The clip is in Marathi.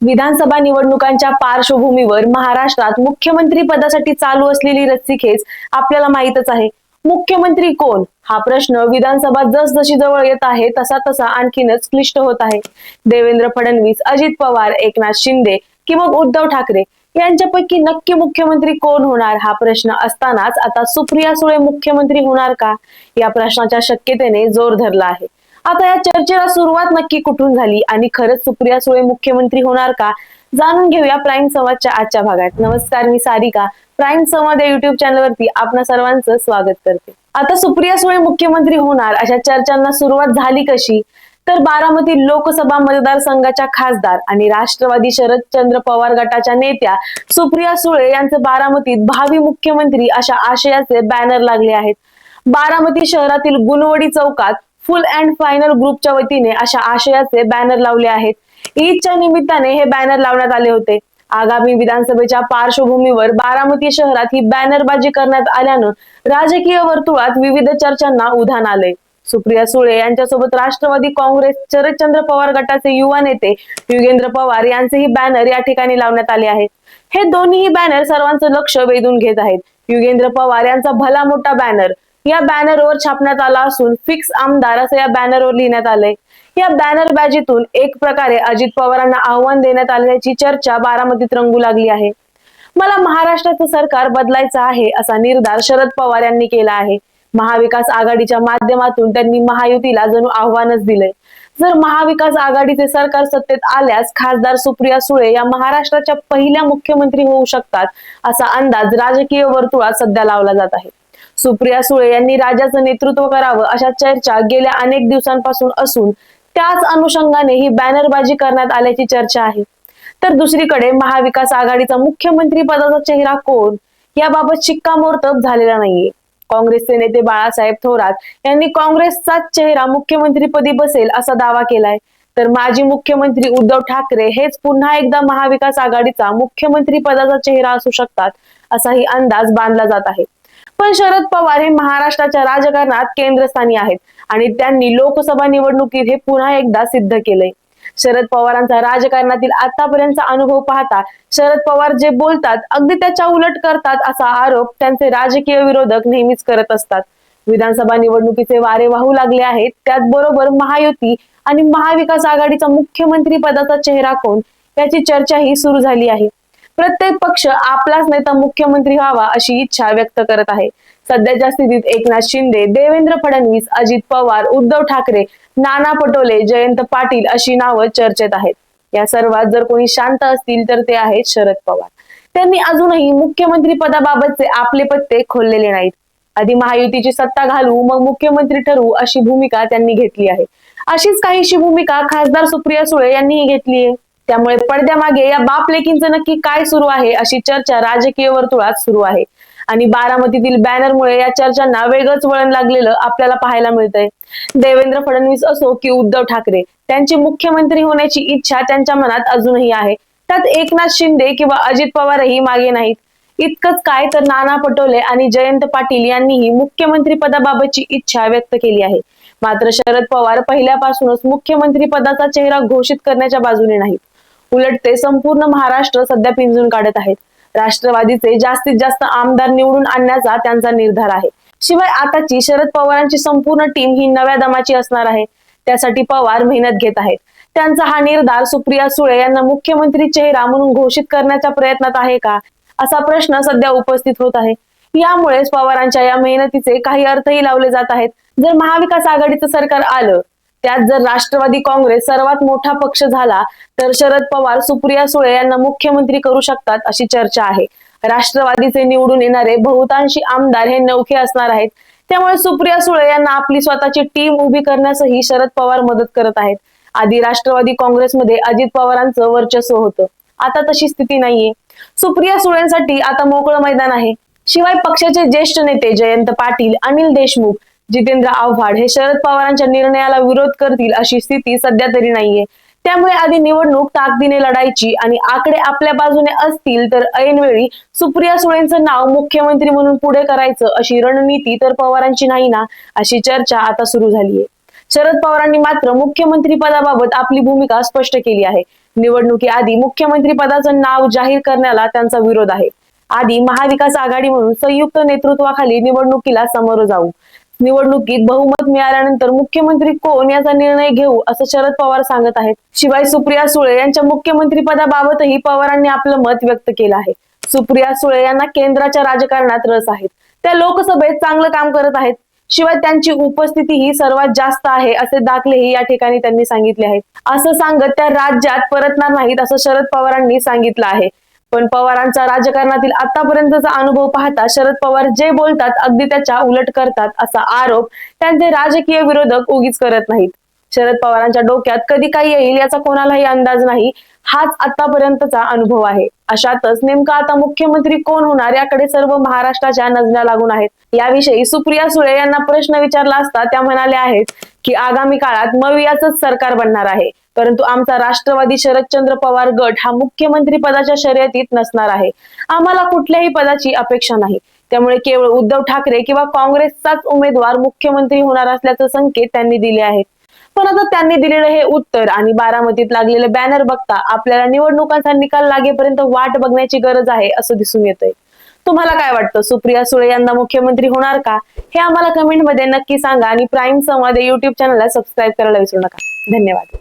विधानसभा निवडणुकांच्या पार्श्वभूमीवर महाराष्ट्रात मुख्यमंत्री पदासाठी चालू असलेली रस्सीखेच आपल्याला माहीतच आहे. मुख्यमंत्री कोण? हा प्रश्न विधानसभा जसजशी जवळ येत आहे तसा तसा आणखीनच क्लिष्ट होत आहे. देवेंद्र फडणवीस अजित पवार एकनाथ शिंदे कि मग उद्धव ठाकरे यांच्यापैकी नक्की मुख्यमंत्री कोण होणार हा प्रश्न असतानाच आता सुप्रिया सुळे मुख्यमंत्री होणार का? या प्रश्नाच्या शक्यतेने जोर धरला आहे. आता या चर्चेला सुरुवात नक्की कुठून झाली? आणि खरंच सुप्रिया सुळे मुख्यमंत्री होणार का? जाणून घेऊया प्राईम संवादच्या आजच्या भागात. नमस्कार मी सारिका. प्राईम संवाद या युट्यूब चॅनलवरती आपणा सर्वांचं स्वागत करते. आता सुप्रिया सुळे मुख्यमंत्री होणार अशा चर्चांना सुरुवात झाली कशी? तर बारामती लोकसभा मतदारसंघाच्या खासदार आणि राष्ट्रवादी शरदचंद्र पवार गटाच्या नेत्या सुप्रिया सुळे यांचे बारामतीत भावी मुख्यमंत्री अशा आशयाचे बॅनर लागले आहेत. बारामती शहरातील गुणवडी चौकात फुल अँड फायनल ग्रुपच्या वतीने अशा आशयाचे बॅनर लावले आहेत. ईदच्या निमित्ताने हे बॅनर लावण्यात आले होते. आगामी विधानसभेच्या पार्श्वभूमीवर बारामती शहरात ही बॅनरबाजी करण्यात आल्यानं राजकीय वर्तुळात विविध चर्चांना उधाण आलंय. सुप्रिया सुळे यांच्यासोबत राष्ट्रवादी काँग्रेस शरदचंद्र पवार गटाचे युवा नेते युगेंद्र पवार यांचेही बॅनर या ठिकाणी लावण्यात आले आहेत. हे दोन्ही बॅनर सर्वांचं लक्ष वेधून घेत आहेत. युगेंद्र पवार यांचा भला मोठा बॅनर या बॅनरवर छापण्यात आला असून फिक्स आमदार असं या बॅनरवर लिहिण्यात आलंय. या बॅनर बाजीतून एक प्रकारे अजित पवारांना आव्हान देण्यात आल्याची चर्चा बारामतीत रंगू लागली आहे. मला महाराष्ट्राचं सरकार बदलायचं आहे असा निर्धार शरद पवार यांनी केला आहे. महाविकास आघाडीच्या माध्यमातून त्यांनी महायुतीला जणू आव्हानच दिलंय. जर महाविकास आघाडीचे सरकार सत्तेत आल्यास खासदार सुप्रिया सुळे या महाराष्ट्राच्या पहिल्या मुख्यमंत्री होऊ शकतात असा अंदाज राजकीय वर्तुळात सध्या लावला जात आहे. सुप्रिया सुळे यांनी राज्याचं नेतृत्व करावं अशा चर्चा गेल्या अनेक दिवसांपासून असून त्याच अनुषंगाने ही बॅनरबाजी करण्यात आल्याची चर्चा आहे. तर दुसरीकडे महाविकास आघाडीचा मुख्यमंत्री पदाचा चेहरा कोण? याबाबत शिक्कामोर्तब झालेला नाहीये. काँग्रेसचे नेते बाळासाहेब थोरात यांनी काँग्रेसचाच चेहरा मुख्यमंत्रीपदी बसेल असा दावा केलाय. तर माजी मुख्यमंत्री उद्धव ठाकरे हेच पुन्हा एकदा महाविकास आघाडीचा मुख्यमंत्री पदाचा चेहरा असू शकतात असाही अंदाज बांधला जात आहे. पण शरद पवार हे महाराष्ट्राच्या राजकारणात केंद्रस्थानी आहेत आणि त्यांनी लोकसभा निवडणुकीत हे पुन्हा एकदा सिद्ध केलंय. शरद पवारांचा राजकारणातील आतापर्यंतचा अनुभव पाहता शरद पवार जे बोलतात अगदी त्याच्या उलट करतात असा आरोप त्यांचे राजकीय विरोधक नेहमीच करत असतात. विधानसभा निवडणुकीचे वारे वाहू लागले आहेत त्याचबरोबर महायुती आणि महाविकास आघाडीचा मुख्यमंत्री पदाचा चेहरा कोण? याची चर्चाही सुरू झाली आहे. प्रत्येक पक्ष आपलाच नेता मुख्यमंत्री व्हावा अशी इच्छा व्यक्त करत आहे. सध्याच्या स्थितीत एकनाथ शिंदे देवेंद्र फडणवीस अजित पवार उद्धव ठाकरे नाना पटोले जयंत पाटील अशी नावं चर्चेत आहेत. या सर्वात जर कोणी शांत असतील तर ते आहेत शरद पवार. त्यांनी अजूनही मुख्यमंत्री पदाबाबतचे आपले पत्ते खोललेले नाहीत. आधी महायुतीची सत्ता घालू मग मुख्यमंत्री ठरवू अशी भूमिका त्यांनी घेतली आहे. अशीच काहीशी भूमिका खासदार सुप्रिया सुळे यांनीही घेतली आहे. त्यामुळे पडद्यामागे या बाप लेकींचं नक्की काय सुरू आहे अशी चर्चा राजकीय वर्तुळात सुरू आहे. आणि बारामतीतील बॅनरमुळे या चर्चांना वेगळंच वळण लागलेलं आपल्याला पाहायला मिळतंय. देवेंद्र फडणवीस असो की उद्धव ठाकरे त्यांची मुख्यमंत्री होण्याची इच्छा त्यांच्या मनात अजूनही आहे. त्यात एकनाथ शिंदे किंवा अजित पवारही मागे नाहीत. इतकंच काय तर नाना पटोले आणि जयंत पाटील यांनीही मुख्यमंत्री पदाबाबतची इच्छा व्यक्त केली आहे. मात्र शरद पवार पहिल्यापासूनच मुख्यमंत्री पदाचा चेहरा घोषित करण्याच्या बाजूने नाहीत. उलट ते संपूर्ण महाराष्ट्र सध्या पिंजून काढत आहेत. राष्ट्रवादीचे जास्तीत जास्त आमदार निवडून आणण्याचा त्यांचा निर्धार आहे. शिवाय आताची शरद पवारांची संपूर्ण टीम ही नव्या दमाची असणार आहे. त्यासाठी पवार मेहनत घेत आहेत. त्यांचा हा निर्धार सुप्रिया सुळे यांना मुख्यमंत्री चेहरा म्हणून घोषित करण्याच्या प्रयत्नात आहे का? असा प्रश्न सध्या उपस्थित होत आहे. यामुळेच पवारांच्या या मेहनतीचे काही अर्थही लावले जात आहेत. जर महाविकास आघाडीचं सरकार आलं त्यात जर राष्ट्रवादी काँग्रेस सर्वात मोठा पक्ष झाला तर शरद पवार सुप्रिया सुळे यांना मुख्यमंत्री करू शकतात अशी चर्चा आहे. राष्ट्रवादीचे निवडून येणारे बहुतांशी आमदार हे नौखे असणार आहेत. त्यामुळे सुप्रिया सुळे यांना आपली स्वतःची टीम उभी करण्यासही शरद पवार मदत करत आहेत. आधी राष्ट्रवादी काँग्रेसमध्ये अजित पवारांचं वर्चस्व होतं. आता तशी स्थिती नाहीये. सुप्रिया सुळेंसाठी आता मोकळं मैदान आहे. शिवाय पक्षाचे ज्येष्ठ नेते जयंत पाटील अनिल देशमुख जितेंद्र आव्हाड हे शरद पवारांच्या निर्णयाला विरोध करतील अशी स्थिती सध्या तरी नाहीये. त्यामुळे आधी निवडणूक ताकदीने लढायची आणि आकडे आपल्या बाजूने असतील तर ऐनवेळी सुप्रिया सुळेंचं नाव मुख्यमंत्री म्हणून पुढे करायचं अशी रणनीती तर पवारांची नाही ना अशी चर्चा आता सुरू झालीये. शरद पवारांनी मात्र मुख्यमंत्री पदाबाबत आपली भूमिका स्पष्ट केली आहे. निवडणुकीआधी मुख्यमंत्री पदाचं नाव जाहीर करण्याला त्यांचा विरोध आहे. आधी महाविकास आघाडी म्हणून संयुक्त नेतृत्वाखाली निवडणुकीला समोर जाऊ. निवडणुकीत बहुमत मिळाल्यानंतर मुख्यमंत्री कोण याचा निर्णय घेऊ असं शरद पवार सांगत आहेत. शिवाय सुप्रिया सुळे यांच्या मुख्यमंत्री पदाबाबतही पवारांनी आपलं मत व्यक्त केलं आहे. सुप्रिया सुळे यांना केंद्राच्या राजकारणात रस आहेत. त्या लोकसभेत चांगलं काम करत आहेत. शिवाय त्यांची उपस्थिती ही सर्वात जास्त आहे असे दाखलेही या ठिकाणी त्यांनी सांगितले आहेत. असं सांगत त्या राज्यात परतणार नाहीत असं शरद पवारांनी सांगितलं आहे. पण पवारांचा राजकारणातील आतापर्यंतचा अनुभव पाहता शरद पवार जे बोलतात अगदी त्याच्या उलट करतात असा आरोप त्यांचे राजकीय विरोधक उगीच करत नाहीत. शरद पवारांच्या डोक्यात कधी काय येईल याचा कोणालाही अंदाज नाही हाच आतापर्यंतचा अनुभव आहे. अशातच नेमका आता मुख्यमंत्री कोण होणार याकडे सर्व महाराष्ट्राच्या नजरा लागून आहेत. याविषयी सुप्रिया सुळे यांना प्रश्न विचारला असता त्या म्हणाल्या आहेत की आगामी काळात मवियाच सरकार बनणार आहे. परंतु आमचा राष्ट्रवादी शरदचंद्र पवार गट हा मुख्यमंत्री पदाच्या शर्यतीत नसणार आहे. आम्हाला कुठल्याही पदाची अपेक्षा नाही. त्यामुळे केवळ उद्धव ठाकरे किंवा काँग्रेसचाच उमेदवार मुख्यमंत्री होणार असल्याचे संकेत त्यांनी दिले आहेत. पण आता त्यांनी दिलेलं हे उत्तर आणि बारामतीत लागलेले बॅनर बघता आपल्याला निवडणुकांचा निकाल लागेपर्यंत वाट बघण्याची गरज आहे असं दिसून येतंय. तुम्हाला काय वाटतं? सुप्रिया सुळे यांना मुख्यमंत्री होणार का? हे आम्हाला कमेंटमध्ये नक्की सांगा आणि प्राईम संवाद युट्यूब चॅनलला सबस्क्राईब करायला विसरू नका. धन्यवाद.